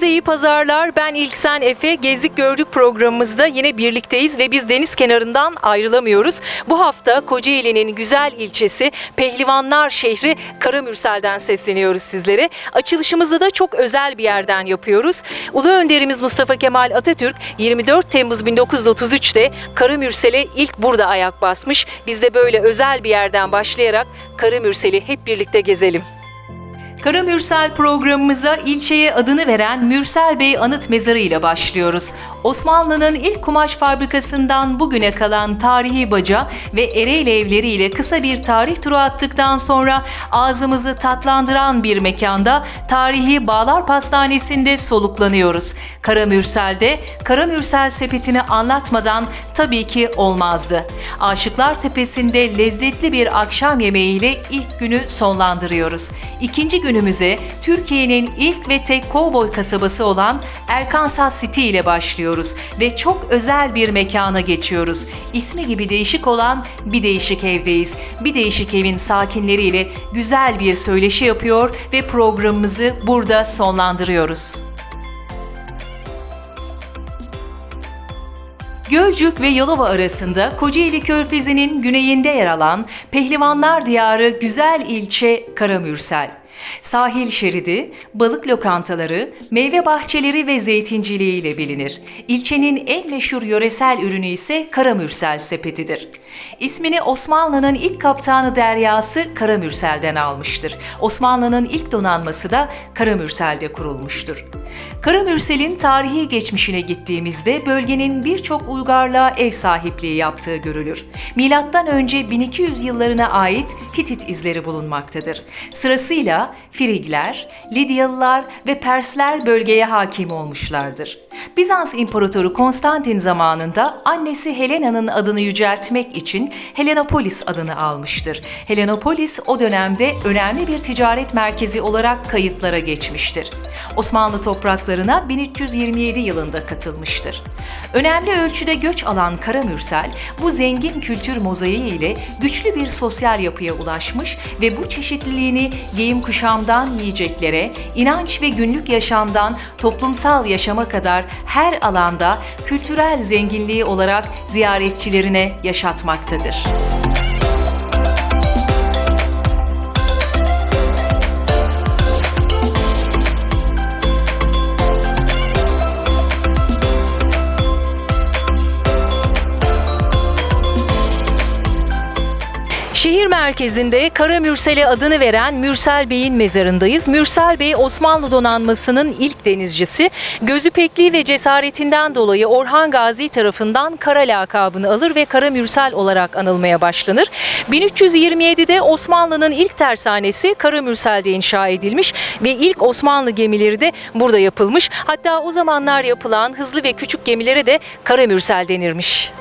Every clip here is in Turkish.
Herkese iyi pazarlar. Ben İlksen Efe. Gezdik Gördük programımızda yine birlikteyiz ve biz deniz kenarından ayrılamıyoruz. Bu hafta Kocaeli'nin güzel ilçesi Pehlivanlar şehri Karamürsel'den sesleniyoruz sizlere. Açılışımızı da çok özel bir yerden yapıyoruz. Ulu önderimiz Mustafa Kemal Atatürk 24 Temmuz 1933'te Karamürsel'e ilk burada ayak basmış. Biz de böyle özel bir yerden başlayarak Karamürsel'i hep birlikte gezelim. Karamürsel programımıza ilçeye adını veren Mürsel Bey Anıt Mezarı ile başlıyoruz. Osmanlı'nın ilk kumaş fabrikasından bugüne kalan tarihi baca ve Ereğli evleriyle kısa bir tarih turu attıktan sonra ağzımızı tatlandıran bir mekanda tarihi Bağlar Pastanesi'nde soluklanıyoruz. Karamürsel'de Karamürsel sepetini anlatmadan tabii ki olmazdı. Aşıklar Tepesi'nde lezzetli bir akşam yemeğiyle ilk günü sonlandırıyoruz. İkinci günümüze Türkiye'nin ilk ve tek kovboy kasabası olan Erkansas City ile başlıyoruz ve çok özel bir mekana geçiyoruz. İsmi gibi değişik olan bir değişik evdeyiz. Bir değişik evin sakinleriyle güzel bir söyleşi yapıyor ve programımızı burada sonlandırıyoruz. Gölcük ve Yalova arasında Kocaeli Körfezi'nin güneyinde yer alan Pehlivanlar Diyarı güzel ilçe Karamürsel. Sahil şeridi, balık lokantaları, meyve bahçeleri ve zeytinciliği ile bilinir. İlçenin en meşhur yöresel ürünü ise Karamürsel sepetidir. İsmini Osmanlı'nın ilk kaptanı deryası Karamürsel'den almıştır. Osmanlı'nın ilk donanması da Karamürsel'de kurulmuştur. Karamürsel'in tarihi geçmişine gittiğimizde bölgenin birçok uygarlığa ev sahipliği yaptığı görülür. Milattan önce 1200 yıllarına ait Hitit izleri bulunmaktadır. Sırasıyla Frigler, Lidyalılar ve Persler bölgeye hakim olmuşlardır. Bizans İmparatoru Konstantin zamanında annesi Helena'nın adını yüceltmek için Helenopolis adını almıştır. Helenopolis o dönemde önemli bir ticaret merkezi olarak kayıtlara geçmiştir. Osmanlı topraklarına 1327 yılında katılmıştır. Önemli ölçüde göç alan Karamürsel, bu zengin kültür mozaiği ile güçlü bir sosyal yapıya ulaşmış ve bu çeşitliliğini giyim kuşamdan yiyeceklere, inanç ve günlük yaşamdan toplumsal yaşama kadar her alanda kültürel zenginliği olarak ziyaretçilerine yaşatmaktadır. Merkezinde Karamürsel'e adını veren Mürsel Bey'in mezarındayız. Mürsel Bey Osmanlı donanmasının ilk denizcisi. Gözü pekliği ve cesaretinden dolayı Orhan Gazi tarafından Kara lakabını alır ve Karamürsel olarak anılmaya başlanır. 1327'de Osmanlı'nın ilk tersanesi Karamürsel'de inşa edilmiş ve ilk Osmanlı gemileri de burada yapılmış. Hatta o zamanlar yapılan hızlı ve küçük gemilere de Karamürsel denirmiş.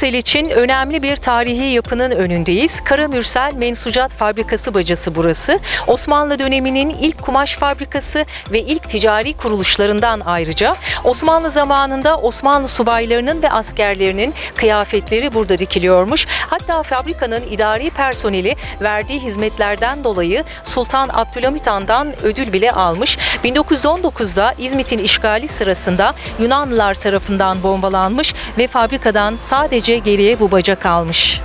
Karamürsel için önemli bir tarihi yapının önündeyiz. Karamürsel Mensucat Fabrikası bacası burası. Osmanlı döneminin ilk kumaş fabrikası ve ilk ticari kuruluşlarından ayrıca Osmanlı zamanında Osmanlı subaylarının ve askerlerinin kıyafetleri burada dikiliyormuş. Hatta fabrikanın idari personeli verdiği hizmetlerden dolayı Sultan Abdülhamit Han'dan ödül bile almış. 1919'da İzmit'in işgali sırasında Yunanlılar tarafından bombalanmış ve fabrikadan sadece geriye bu baca kalmış.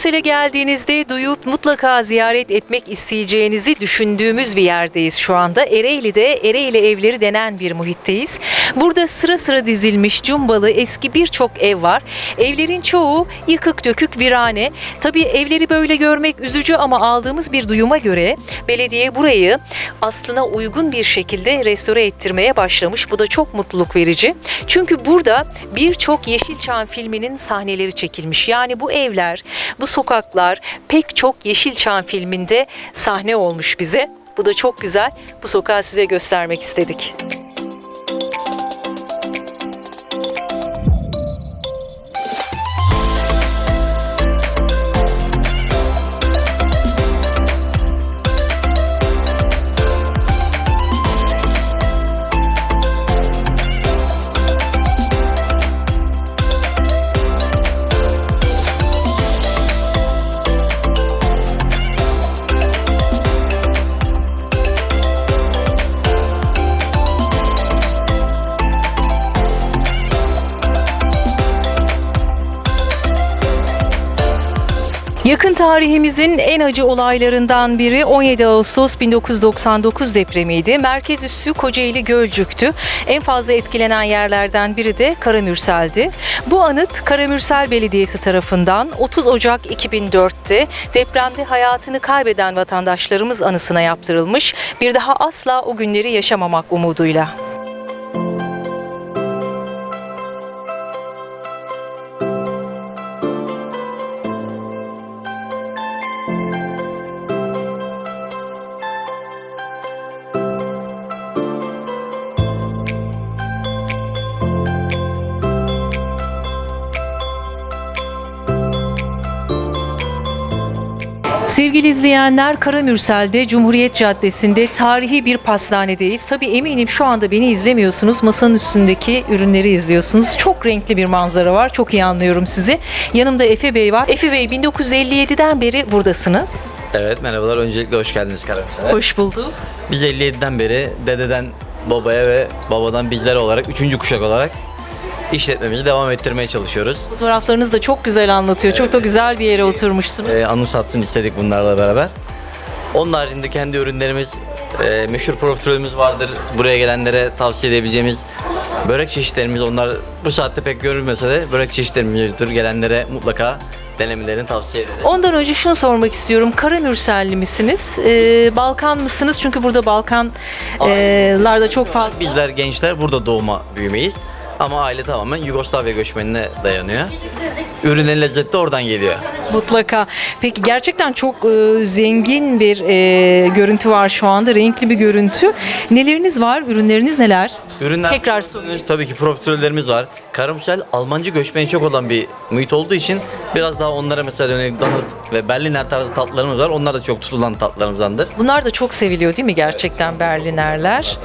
Karamürsel'e geldiğinizde duyup mutlaka ziyaret etmek isteyeceğinizi düşündüğümüz bir yerdeyiz şu anda. Ereğli'de Ereğli evleri denen bir muhitteyiz. Burada sıra sıra dizilmiş cumbalı eski birçok ev var. Evlerin çoğu yıkık dökük virane. Tabii evleri böyle görmek üzücü ama aldığımız bir duyuma göre belediye burayı aslına uygun bir şekilde restore ettirmeye başlamış. Bu da çok mutluluk verici. Çünkü burada birçok Yeşilçam filminin sahneleri çekilmiş. Yani bu evler, bu sokaklar pek çok Yeşilçam filminde sahne olmuş bize. Bu da çok güzel. Bu sokağı size göstermek istedik. Tarihimizin en acı olaylarından biri 17 Ağustos 1999 depremiydi. Merkez üssü Kocaeli Gölcük'tü. En fazla etkilenen yerlerden biri de Karamürsel'di. Bu anıt Karamürsel Belediyesi tarafından 30 Ocak 2004'te depremde hayatını kaybeden vatandaşlarımız anısına yaptırılmış. Bir daha asla o günleri yaşamamak umuduyla. Sevgili izleyenler Karamürsel'de Cumhuriyet Caddesi'nde tarihi bir pastanedeyiz. Tabii eminim şu anda beni izlemiyorsunuz. Masanın üstündeki ürünleri izliyorsunuz. Çok renkli bir manzara var. Çok iyi anlıyorum sizi. Yanımda Efe Bey var. Efe Bey 1957'den beri buradasınız. Evet merhabalar öncelikle hoş geldiniz Karamürsel'e. Hoş bulduk. Biz 57'den beri dededen babaya ve babadan bizler olarak üçüncü kuşak olarak işletmemizi devam ettirmeye çalışıyoruz. Fotoğraflarınız da çok güzel anlatıyor. Çok da güzel bir yere oturmuşsunuz. Ee, anımsatsın istedik bunlarla beraber. Onun haricinde kendi ürünlerimiz, e, meşhur profiterolümüz vardır. Buraya gelenlere tavsiye edebileceğimiz börek çeşitlerimiz onlar bu saatte pek görülmese de börek çeşitlerimiz mevcuttur. Gelenlere mutlaka denemelerini tavsiye ederim. Ondan önce şunu sormak istiyorum. Karamürselli misiniz? Ee, Balkan mısınız? Çünkü burada Balkanlarda çok fazla. Bizler gençler burada doğma büyümeyiz. Ama aile tamamen Yugoslavya göçmenine dayanıyor. Ürünün lezzeti oradan geliyor. Mutlaka. Peki gerçekten çok e, zengin bir e, görüntü var şu anda. Renkli bir görüntü. Neleriniz var? Ürünleriniz neler? Ürünler Tekrar soruyorum. Tabii ki profiterollerimiz var. Karamürsel Almancı göçmeni çok olan bir muhit olduğu için biraz daha onlara mesela yönelik donut ve Berliner tarzı tatlılarımız var. Onlar da çok tutulan tatlılarımızdandır. Bunlar da çok seviliyor değil mi gerçekten Berlinerler?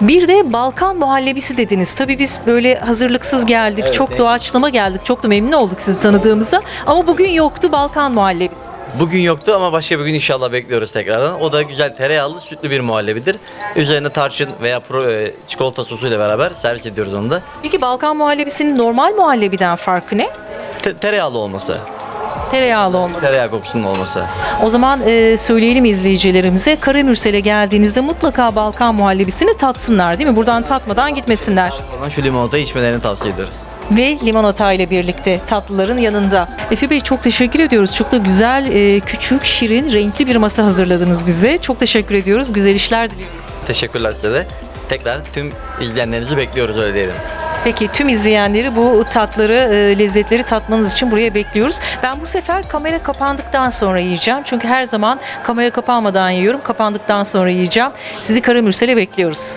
Bir de Balkan muhallebisi dediniz. Tabii biz böyle hazırlıksız geldik. Evet, çok evet. doğaçlama geldik. Çok da memnun olduk sizi tanıdığımıza. Ama bugün yoktu Balkan muhallebisi. Bugün yoktu ama başka bir gün inşallah bekliyoruz tekrardan. O da güzel tereyağlı sütlü bir muhallebidir. Üzerine tarçın veya pro, e, çikolata sosuyla beraber servis ediyoruz onu da. Peki Balkan muhallebisinin normal muhallebiden farkı ne? Te- tereyağlı olması, Tereyağlı olması. tereyağı kokusunun olması. O zaman e, söyleyelim izleyicilerimize Karamürsel'e geldiğinizde mutlaka Balkan muhallebisini tatsınlar değil mi? Buradan tatmadan gitmesinler. Falan şu limonatayı içmelerini tavsiye ediyoruz. Ve limonata ile birlikte tatlıların yanında. Efe Bey çok teşekkür ediyoruz. Çok da güzel, e, küçük, şirin, renkli bir masa hazırladınız bize. Çok teşekkür ediyoruz. Güzel işler diliyoruz. Teşekkürler size de. Tekrar tüm izleyenlerinizi bekliyoruz öyle diyelim. Peki tüm izleyenleri bu tatları, e, lezzetleri tatmanız için buraya bekliyoruz. Ben bu sefer kamera kapandıktan sonra yiyeceğim. Çünkü her zaman kamera kapanmadan yiyorum. Kapandıktan sonra yiyeceğim. Sizi Karamürsel'e bekliyoruz.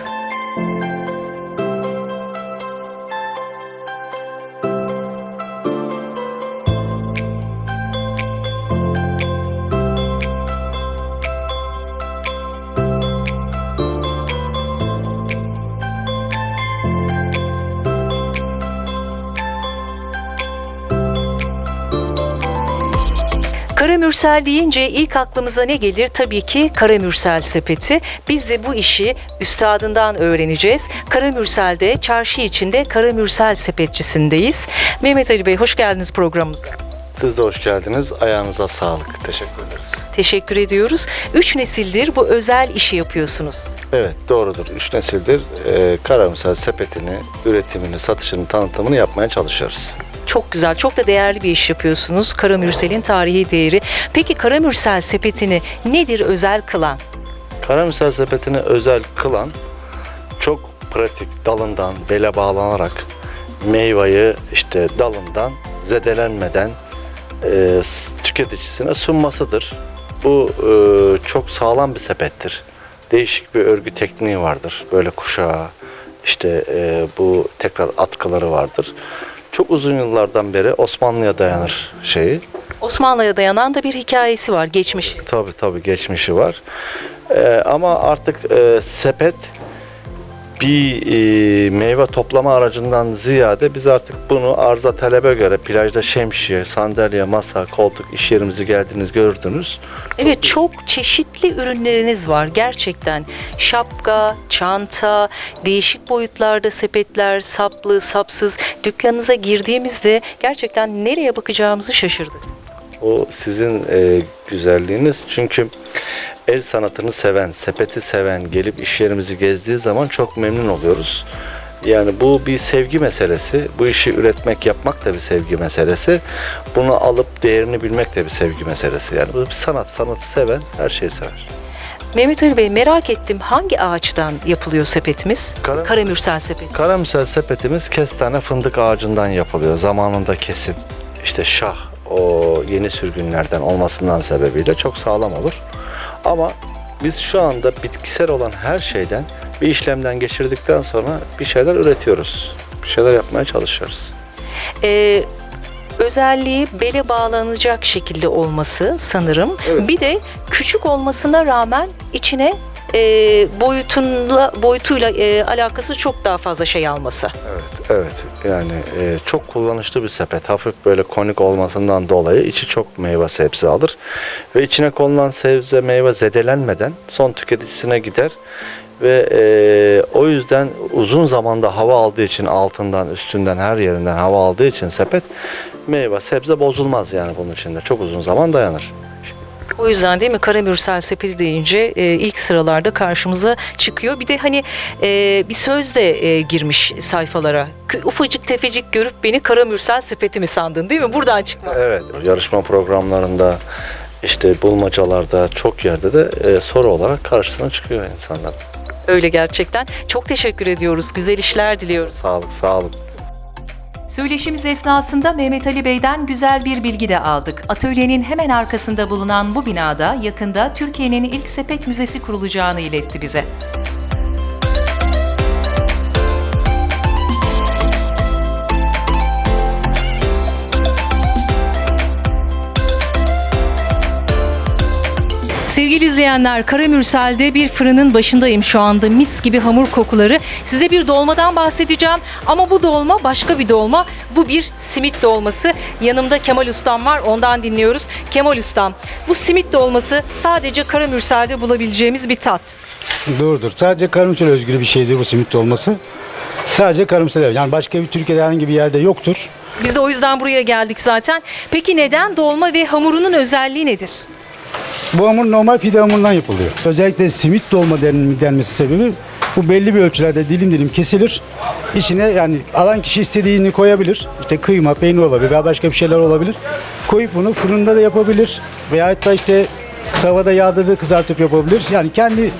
Karamürsel deyince ilk aklımıza ne gelir? Tabii ki Karamürsel sepeti. Biz de bu işi üstadından öğreneceğiz. Karamürsel'de çarşı içinde Karamürsel sepetçisindeyiz. Mehmet Ali Bey hoş geldiniz programımıza. Siz de hoş geldiniz. Ayağınıza sağlık. Teşekkür ederiz. Teşekkür ediyoruz. Üç nesildir bu özel işi yapıyorsunuz. Evet doğrudur. Üç nesildir e, karamsel sepetini, üretimini, satışını, tanıtımını yapmaya çalışıyoruz. Çok güzel, çok da değerli bir iş yapıyorsunuz. Karamürsel'in tarihi değeri. Peki Karamürsel sepetini nedir özel kılan? Karamsel sepetini özel kılan çok pratik dalından bele bağlanarak meyveyi işte dalından zedelenmeden e, tüketicisine sunmasıdır. Bu e, çok sağlam bir sepettir. Değişik bir örgü tekniği vardır. Böyle kuşağı, işte e, bu tekrar atkıları vardır. Çok uzun yıllardan beri Osmanlı'ya dayanır şeyi. Osmanlı'ya dayanan da bir hikayesi var, geçmiş. Tabii tabii geçmişi var. Ee, ama artık e, sepet bir e, meyve toplama aracından ziyade biz artık bunu arıza talebe göre plajda şemsiye, sandalye, masa, koltuk iş yerimizi geldiniz gördünüz. Evet, çok çeşitli ürünleriniz var gerçekten. Şapka, çanta, değişik boyutlarda sepetler, saplı, sapsız. Dükkanınıza girdiğimizde gerçekten nereye bakacağımızı şaşırdık. O sizin e, güzelliğiniz çünkü el sanatını seven, sepeti seven gelip iş yerimizi gezdiği zaman çok memnun oluyoruz. Yani bu bir sevgi meselesi. Bu işi üretmek, yapmak da bir sevgi meselesi. Bunu alıp değerini bilmek de bir sevgi meselesi. Yani bu bir sanat. Sanatı seven her şeyi sever. Mehmet Ali Bey merak ettim hangi ağaçtan yapılıyor sepetimiz? Kara- Karamürsel sepeti. Karamsel sepetimiz kestane fındık ağacından yapılıyor. Zamanında kesim. İşte şah o yeni sürgünlerden olmasından sebebiyle çok sağlam olur. Ama biz şu anda bitkisel olan her şeyden bir işlemden geçirdikten sonra bir şeyler üretiyoruz. Bir şeyler yapmaya çalışıyoruz. Ee, özelliği bele bağlanacak şekilde olması sanırım. Evet. Bir de küçük olmasına rağmen içine e, boyutuyla boyutuyla e, alakası çok daha fazla şey alması. Evet, evet. Yani e, çok kullanışlı bir sepet. Hafif böyle konik olmasından dolayı içi çok meyve sebze alır. Ve içine konulan sebze meyve zedelenmeden son tüketicisine gider. Ve e, o yüzden uzun zamanda hava aldığı için altından, üstünden, her yerinden hava aldığı için sepet meyve sebze bozulmaz yani bunun içinde. Çok uzun zaman dayanır. O yüzden değil mi Karamürsel sepeti deyince e, ilk sıralarda karşımıza çıkıyor. Bir de hani e, bir söz de e, girmiş sayfalara. Ufacık tefecik görüp beni Karamürsel sepeti mi sandın değil mi? Buradan çıkma. Evet, yarışma programlarında işte bulmacalarda çok yerde de e, soru olarak karşısına çıkıyor insanlar. Öyle gerçekten. Çok teşekkür ediyoruz. Güzel işler diliyoruz. Sağlık, sağlık. Söyleşimiz esnasında Mehmet Ali Bey'den güzel bir bilgi de aldık. Atölyenin hemen arkasında bulunan bu binada yakında Türkiye'nin ilk sepet müzesi kurulacağını iletti bize. Sevgili izleyenler, Karamürsel'de bir fırının başındayım şu anda. Mis gibi hamur kokuları. Size bir dolmadan bahsedeceğim ama bu dolma başka bir dolma. Bu bir simit dolması. Yanımda Kemal Ustam var, ondan dinliyoruz. Kemal Ustam, bu simit dolması sadece Karamürsel'de bulabileceğimiz bir tat. Doğrudur. Sadece Karımsel özgür bir şeydir bu simit olması. Sadece Karımsel. Yani başka bir Türkiye'de herhangi bir yerde yoktur. Biz de o yüzden buraya geldik zaten. Peki neden dolma ve hamurunun özelliği nedir? Bu hamur normal pide hamurundan yapılıyor. Özellikle simit dolma den- denmesi sebebi bu belli bir ölçülerde dilim dilim kesilir. İçine yani alan kişi istediğini koyabilir. İşte kıyma, peynir olabilir veya başka bir şeyler olabilir. Koyup bunu fırında da yapabilir. Veya hatta işte tavada yağda da kızartıp yapabilir. Yani kendi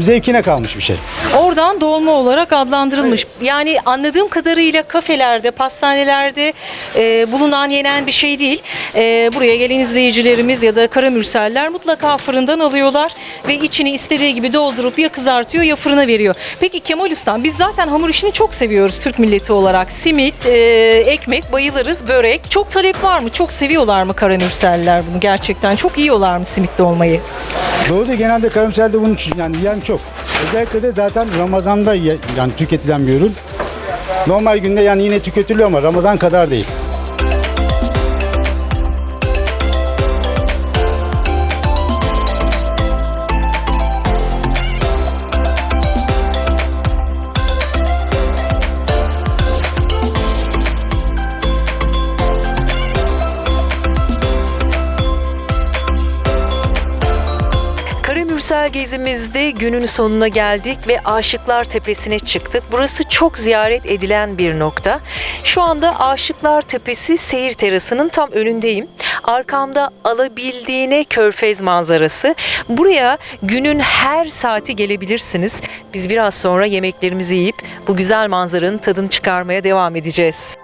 zevkine kalmış bir şey. Oradan dolma olarak adlandırılmış. Yani anladığım kadarıyla kafelerde, pastanelerde e, bulunan yenen bir şey değil. E, buraya gelen izleyicilerimiz ya da karamürseller mutlaka fırından alıyorlar ve içini istediği gibi doldurup ya kızartıyor ya fırına veriyor. Peki Kemal Ustam biz zaten hamur işini çok seviyoruz Türk milleti olarak. Simit, e, ekmek bayılırız, börek. Çok talep var mı? Çok seviyorlar mı karamürseller bunu gerçekten? Çok yiyorlar mı simit dolmayı? Doğu'da genelde karamselde bunun için yani yiyen çok. Özellikle de zaten Ramazan'da ye- yani tüketilen bir ürün. Normal günde yani yine tüketiliyor ama Ramazan kadar değil. Karamürsel gezimizde günün sonuna geldik ve Aşıklar Tepesi'ne çıktık. Burası çok ziyaret edilen bir nokta. Şu anda Aşıklar Tepesi seyir terasının tam önündeyim. Arkamda alabildiğine körfez manzarası. Buraya günün her saati gelebilirsiniz. Biz biraz sonra yemeklerimizi yiyip bu güzel manzaranın tadını çıkarmaya devam edeceğiz.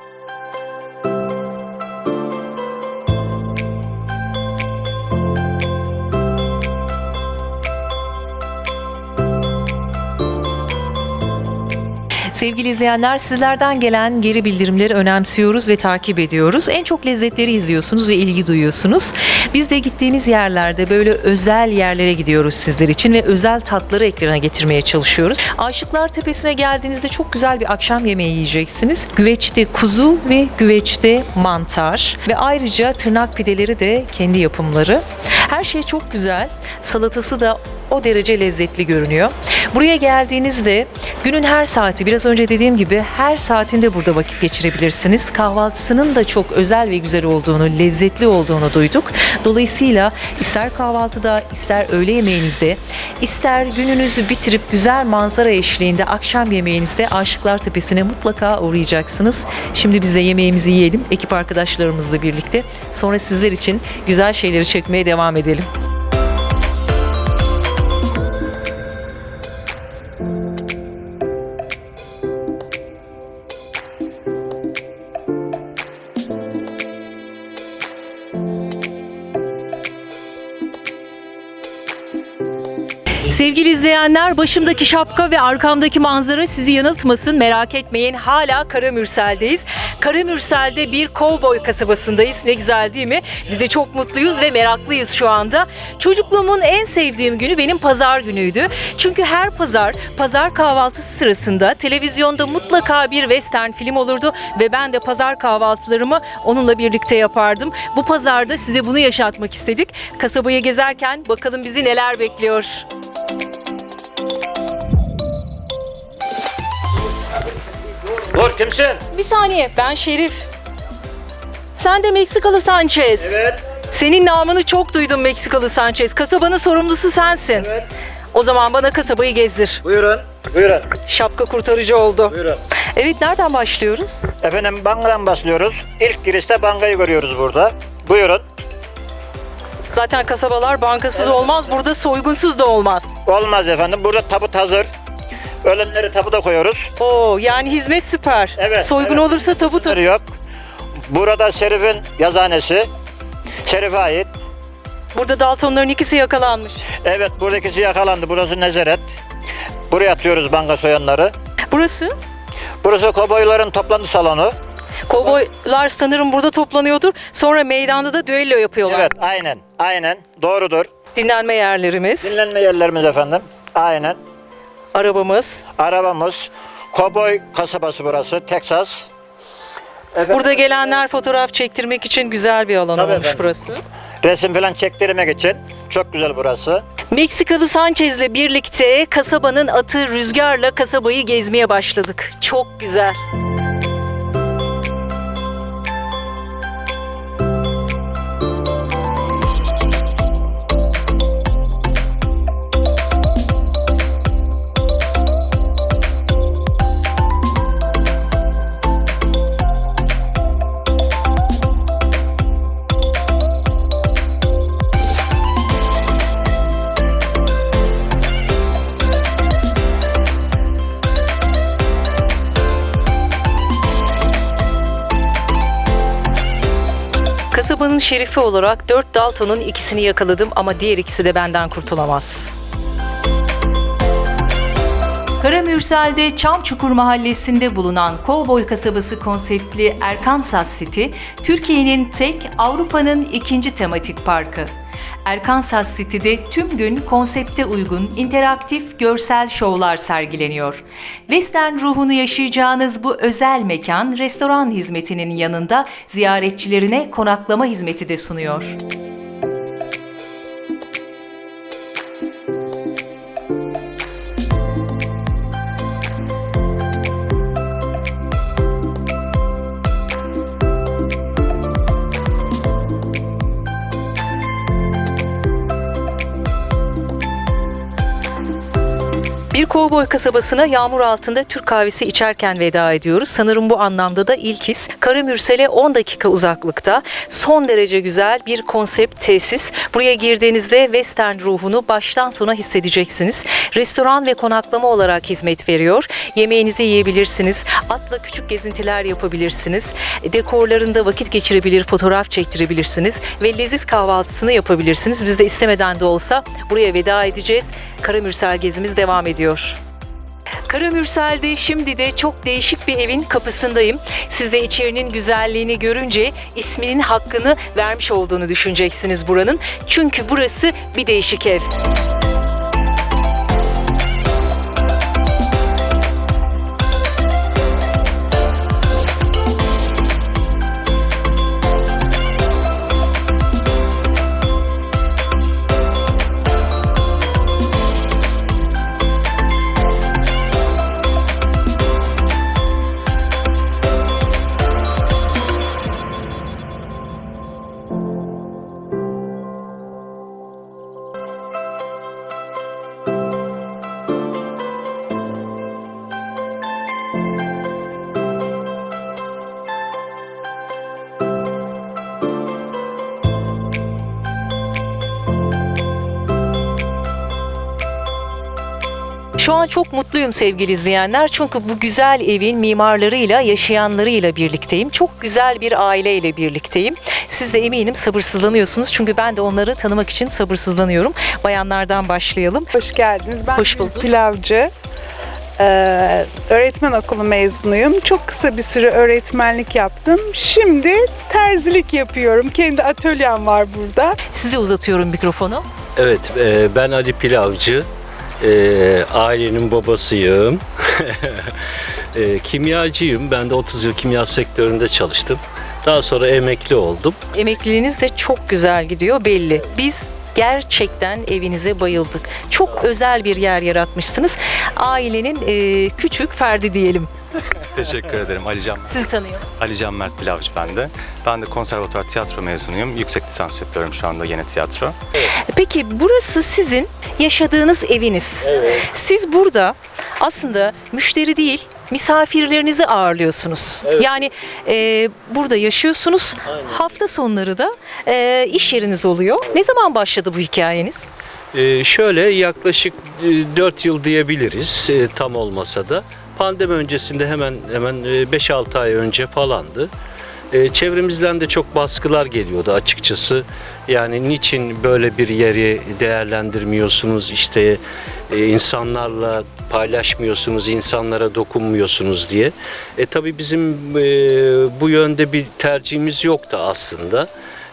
Sevgili izleyenler sizlerden gelen geri bildirimleri önemsiyoruz ve takip ediyoruz. En çok lezzetleri izliyorsunuz ve ilgi duyuyorsunuz. Biz de gittiğimiz yerlerde böyle özel yerlere gidiyoruz sizler için ve özel tatları ekrana getirmeye çalışıyoruz. Aşıklar Tepesi'ne geldiğinizde çok güzel bir akşam yemeği yiyeceksiniz. Güveçte kuzu ve güveçte mantar ve ayrıca tırnak pideleri de kendi yapımları. Her şey çok güzel. Salatası da o derece lezzetli görünüyor. Buraya geldiğinizde günün her saati biraz önce dediğim gibi her saatinde burada vakit geçirebilirsiniz. Kahvaltısının da çok özel ve güzel olduğunu, lezzetli olduğunu duyduk. Dolayısıyla ister kahvaltıda, ister öğle yemeğinizde, ister gününüzü bitirip güzel manzara eşliğinde akşam yemeğinizde Aşıklar Tepesi'ne mutlaka uğrayacaksınız. Şimdi biz de yemeğimizi yiyelim ekip arkadaşlarımızla birlikte. Sonra sizler için güzel şeyleri çekmeye devam edelim. İzleyenler, başımdaki şapka ve arkamdaki manzara sizi yanıltmasın. Merak etmeyin, hala Karamürsel'deyiz. Karamürsel'de bir kovboy kasabasındayız. Ne güzel değil mi? Biz de çok mutluyuz ve meraklıyız şu anda. Çocukluğumun en sevdiğim günü benim pazar günüydü. Çünkü her pazar, pazar kahvaltısı sırasında televizyonda mutlaka bir western film olurdu ve ben de pazar kahvaltılarımı onunla birlikte yapardım. Bu pazarda size bunu yaşatmak istedik. Kasabayı gezerken bakalım bizi neler bekliyor. Dur kimsin? Bir saniye ben Şerif. Sen de Meksikalı Sanchez. Evet. Senin namını çok duydum Meksikalı Sanchez. Kasabanın sorumlusu sensin. Evet. O zaman bana kasabayı gezdir. Buyurun. Buyurun. Şapka kurtarıcı oldu. Buyurun. Evet nereden başlıyoruz? Efendim bankadan başlıyoruz. İlk girişte bankayı görüyoruz burada. Buyurun. Zaten kasabalar bankasız olmaz. Burada soygunsuz da olmaz. Olmaz efendim. Burada tabut hazır. Ölenleri tabuta koyuyoruz. Oo yani hizmet süper. Evet, Soygun evet. olursa tabut Bunları yok. Burada Şerif'in yazanesi. Şerif'e ait. Burada Daltonların ikisi yakalanmış. Evet buradakisi yakalandı. Burası Nezaret. Buraya atıyoruz banka soyanları. Burası? Burası koboyların toplantı salonu. Kovboylar sanırım burada toplanıyordur. Sonra meydanda da düello yapıyorlar. Evet aynen. Aynen. Doğrudur. Dinlenme yerlerimiz, Dinlenme yerlerimiz efendim. Aynen. Arabamız. Arabamız. Koboy kasabası burası. Texas. Efendim, Burada gelenler fotoğraf çektirmek için güzel bir alan Tabii olmuş efendim. burası. Resim falan çektirmek için çok güzel burası. Meksikalı Sanchez'le birlikte kasabanın atı Rüzgar'la kasabayı gezmeye başladık. Çok güzel. Şerifi olarak dört Dalton'un ikisini yakaladım ama diğer ikisi de benden kurtulamaz. Karamürsel'de Çamçukur mahallesinde bulunan Kovboy kasabası konseptli Erkansas City, Türkiye'nin tek, Avrupa'nın ikinci tematik parkı. Erkansas City'de tüm gün konsepte uygun interaktif görsel şovlar sergileniyor. Western ruhunu yaşayacağınız bu özel mekan restoran hizmetinin yanında ziyaretçilerine konaklama hizmeti de sunuyor. Kovboy kasabasına yağmur altında Türk kahvesi içerken veda ediyoruz. Sanırım bu anlamda da ilkiz. Karamürsel'e 10 dakika uzaklıkta son derece güzel bir konsept tesis. Buraya girdiğinizde western ruhunu baştan sona hissedeceksiniz. Restoran ve konaklama olarak hizmet veriyor. Yemeğinizi yiyebilirsiniz. Atla küçük gezintiler yapabilirsiniz. Dekorlarında vakit geçirebilir, fotoğraf çektirebilirsiniz ve leziz kahvaltısını yapabilirsiniz. Biz de istemeden de olsa buraya veda edeceğiz. Karamürsel gezimiz devam ediyor. Karamürsel'de şimdi de çok değişik bir evin kapısındayım. Siz de içerinin güzelliğini görünce isminin hakkını vermiş olduğunu düşüneceksiniz buranın. Çünkü burası bir değişik ev. Çok mutluyum sevgili izleyenler. Çünkü bu güzel evin mimarlarıyla, yaşayanlarıyla birlikteyim. Çok güzel bir aileyle birlikteyim. Siz de eminim sabırsızlanıyorsunuz. Çünkü ben de onları tanımak için sabırsızlanıyorum. Bayanlardan başlayalım. Hoş geldiniz. Ben Hoş bulduk. Pilavcı. Ee, öğretmen okulu mezunuyum. Çok kısa bir süre öğretmenlik yaptım. Şimdi terzilik yapıyorum. Kendi atölyem var burada. Size uzatıyorum mikrofonu. Evet, e, ben Ali Pilavcı. E, ailenin babasıyım. e, kimyacıyım. Ben de 30 yıl kimya sektöründe çalıştım. Daha sonra emekli oldum. Emekliliğiniz de çok güzel gidiyor belli. Biz gerçekten evinize bayıldık. Çok özel bir yer yaratmışsınız. Ailenin e, küçük ferdi diyelim. Teşekkür ederim Alican. Sizi tanıyalım. Alican Mert Pilavcı ben de. Ben de konservatuvar tiyatro mezunuyum. Yüksek lisans yapıyorum şu anda yine tiyatro. Peki burası sizin yaşadığınız eviniz. Siz burada aslında müşteri değil, misafirlerinizi ağırlıyorsunuz. Yani e, burada yaşıyorsunuz. Hafta sonları da e, iş yeriniz oluyor. Ne zaman başladı bu hikayeniz? E, şöyle yaklaşık 4 yıl diyebiliriz e, tam olmasa da. Pandemi öncesinde hemen hemen e, 5-6 ay önce falandı. E, çevremizden de çok baskılar geliyordu açıkçası. Yani niçin böyle bir yeri değerlendirmiyorsunuz işte e, insanlarla paylaşmıyorsunuz, insanlara dokunmuyorsunuz diye. E tabii bizim e, bu yönde bir tercihimiz yoktu aslında.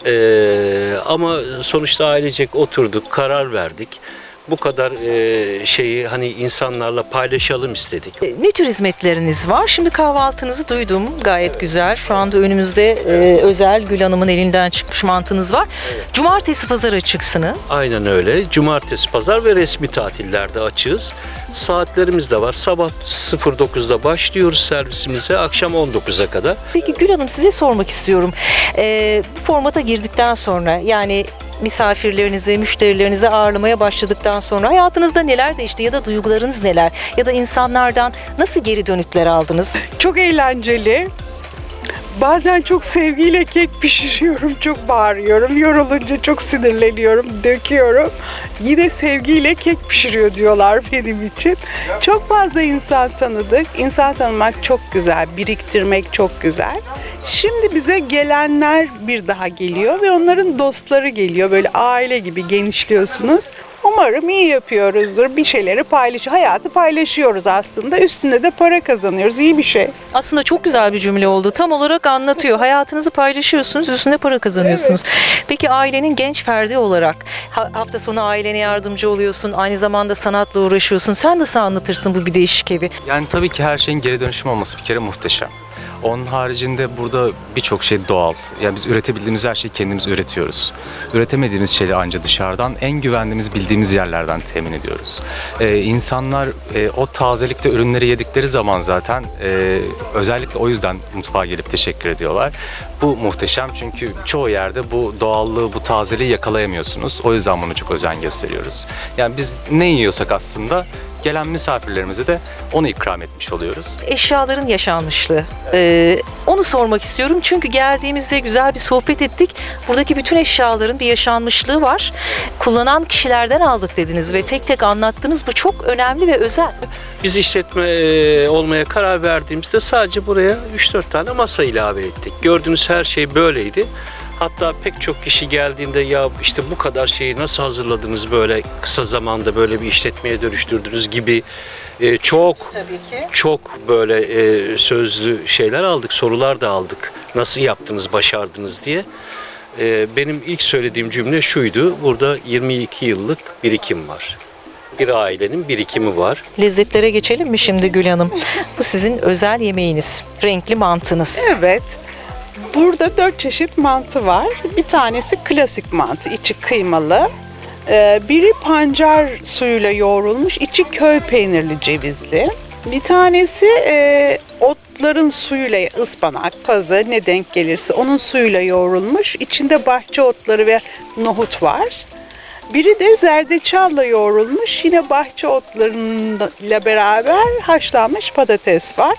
E, ama sonuçta ailecek oturduk, karar verdik. Bu kadar e, şeyi hani insanlarla paylaşalım istedik. E, Ne tür hizmetleriniz var? Şimdi kahvaltınızı duydum. Gayet güzel. Şu anda önümüzde e, özel Gül Hanım'ın elinden çıkmış mantınız var. Cumartesi pazar açıksınız. Aynen öyle. Cumartesi, pazar ve resmi tatillerde açığız. Saatlerimiz de var. Sabah 09'da başlıyoruz servisimize. Akşam 19'a kadar. Peki Gül Hanım size sormak istiyorum. Ee, bu formata girdikten sonra yani misafirlerinizi, müşterilerinizi ağırlamaya başladıktan sonra hayatınızda neler değişti ya da duygularınız neler? Ya da insanlardan nasıl geri dönütler aldınız? Çok eğlenceli. Bazen çok sevgiyle kek pişiriyorum, çok bağırıyorum. Yorulunca çok sinirleniyorum, döküyorum. Yine sevgiyle kek pişiriyor diyorlar benim için. Çok fazla insan tanıdık. İnsan tanımak çok güzel, biriktirmek çok güzel. Şimdi bize gelenler bir daha geliyor ve onların dostları geliyor. Böyle aile gibi genişliyorsunuz. Umarım iyi yapıyoruzdur. Bir şeyleri paylaş, hayatı paylaşıyoruz aslında. Üstünde de para kazanıyoruz. İyi bir şey. Aslında çok güzel bir cümle oldu. Tam olarak anlatıyor. Hayatınızı paylaşıyorsunuz, üstünde para kazanıyorsunuz. Peki ailenin genç ferdi olarak ha- hafta sonu ailene yardımcı oluyorsun, aynı zamanda sanatla uğraşıyorsun. Sen nasıl anlatırsın bu bir değişik evi? Yani tabii ki her şeyin geri dönüşüm olması bir kere muhteşem. Onun haricinde burada birçok şey doğal. Yani biz üretebildiğimiz her şeyi kendimiz üretiyoruz. Üretemediğimiz şeyleri ancak dışarıdan en güvendiğimiz bildiğimiz yerlerden temin ediyoruz. Ee, insanlar e, o tazelikte ürünleri yedikleri zaman zaten e, özellikle o yüzden mutfağa gelip teşekkür ediyorlar. Bu muhteşem çünkü çoğu yerde bu doğallığı, bu tazeliği yakalayamıyorsunuz. O yüzden bunu çok özen gösteriyoruz. Yani biz ne yiyorsak aslında Gelen misafirlerimize de onu ikram etmiş oluyoruz. Eşyaların yaşanmışlığı. Ee, onu sormak istiyorum çünkü geldiğimizde güzel bir sohbet ettik. Buradaki bütün eşyaların bir yaşanmışlığı var. Kullanan kişilerden aldık dediniz ve tek tek anlattınız. Bu çok önemli ve özel. Biz işletme e, olmaya karar verdiğimizde sadece buraya 3-4 tane masa ilave ettik. Gördüğünüz her şey böyleydi. Hatta pek çok kişi geldiğinde ya işte bu kadar şeyi nasıl hazırladınız böyle kısa zamanda böyle bir işletmeye dönüştürdünüz gibi e, çok Tabii ki. çok böyle e, sözlü şeyler aldık, sorular da aldık. Nasıl yaptınız, başardınız diye. E, benim ilk söylediğim cümle şuydu. Burada 22 yıllık birikim var. Bir ailenin birikimi var. Lezzetlere geçelim mi şimdi Gül Hanım? Bu sizin özel yemeğiniz. Renkli mantınız. Evet. Burada dört çeşit mantı var. Bir tanesi klasik mantı, içi kıymalı. Ee, biri pancar suyuyla yoğrulmuş, içi köy peynirli cevizli. Bir tanesi e, otların suyuyla ıspanak, pazı ne denk gelirse onun suyuyla yoğrulmuş. İçinde bahçe otları ve nohut var. Biri de zerdeçalla yoğrulmuş. Yine bahçe otlarıyla beraber haşlanmış patates var.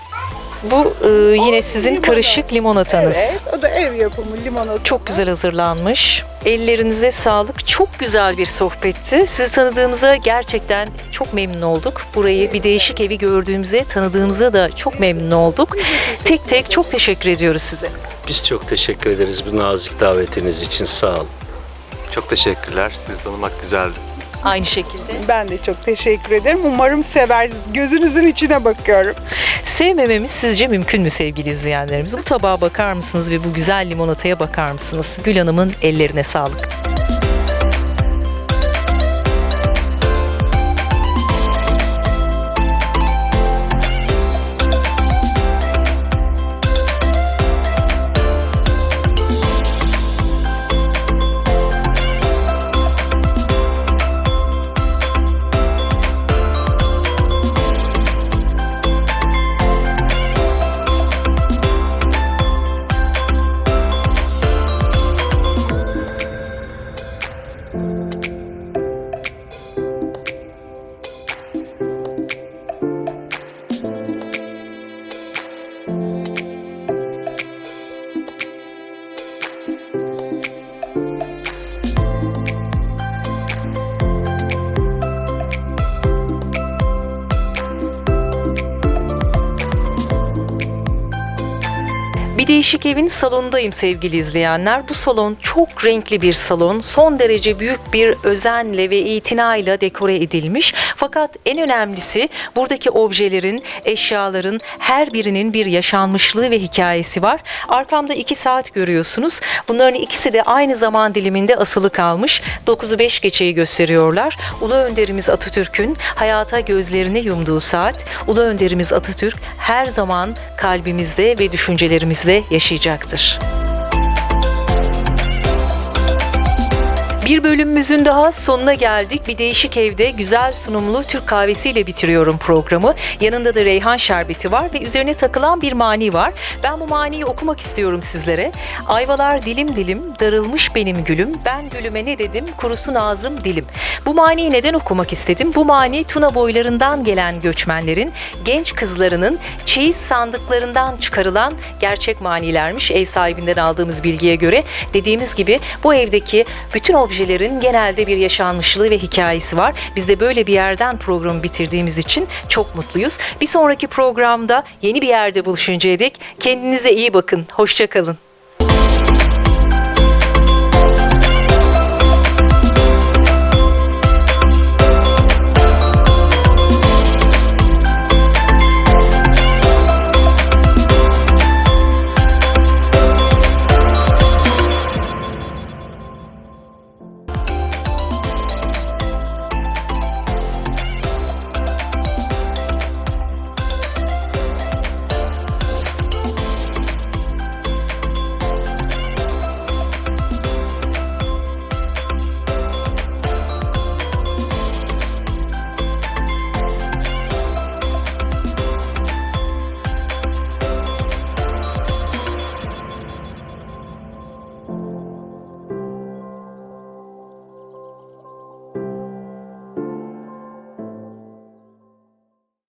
Bu e, yine sizin limonata. karışık limonatanız. Evet, o da ev yapımı limonata. Çok güzel hazırlanmış. Ellerinize sağlık. Çok güzel bir sohbetti. Sizi tanıdığımıza gerçekten çok memnun olduk. Burayı bir değişik evi gördüğümüze, tanıdığımıza da çok memnun olduk. Tek tek çok teşekkür ediyoruz size. Biz çok teşekkür ederiz bu nazik davetiniz için. Sağ olun. Çok teşekkürler. Sizi tanımak güzeldi. Aynı şekilde. Ben de çok teşekkür ederim. Umarım seversiniz. Gözünüzün içine bakıyorum. Sevmememiz sizce mümkün mü sevgili izleyenlerimiz? Bu tabağa bakar mısınız ve bu güzel limonataya bakar mısınız? Gül Hanım'ın ellerine sağlık. Değişik evin salonundayım sevgili izleyenler. Bu salon çok renkli bir salon. Son derece büyük bir özenle ve itinayla dekore edilmiş. Fakat en önemlisi buradaki objelerin, eşyaların her birinin bir yaşanmışlığı ve hikayesi var. Arkamda iki saat görüyorsunuz. Bunların ikisi de aynı zaman diliminde asılı kalmış. 9'u 5 geçeyi gösteriyorlar. Ulu Önderimiz Atatürk'ün hayata gözlerini yumduğu saat. Ulu Önderimiz Atatürk her zaman kalbimizde ve düşüncelerimizde yaşayacaktır. Bir bölümümüzün daha sonuna geldik. Bir değişik evde güzel sunumlu Türk kahvesiyle bitiriyorum programı. Yanında da reyhan şerbeti var ve üzerine takılan bir mani var. Ben bu maniyi okumak istiyorum sizlere. Ayvalar dilim dilim, darılmış benim gülüm. Ben gülüme ne dedim, kurusun ağzım dilim. Bu maniyi neden okumak istedim? Bu mani Tuna boylarından gelen göçmenlerin, genç kızlarının çeyiz sandıklarından çıkarılan gerçek manilermiş. Ev sahibinden aldığımız bilgiye göre. Dediğimiz gibi bu evdeki bütün objelerin genelde bir yaşanmışlığı ve hikayesi var. Biz de böyle bir yerden programı bitirdiğimiz için çok mutluyuz. Bir sonraki programda yeni bir yerde buluşuncaya dek kendinize iyi bakın. Hoşçakalın.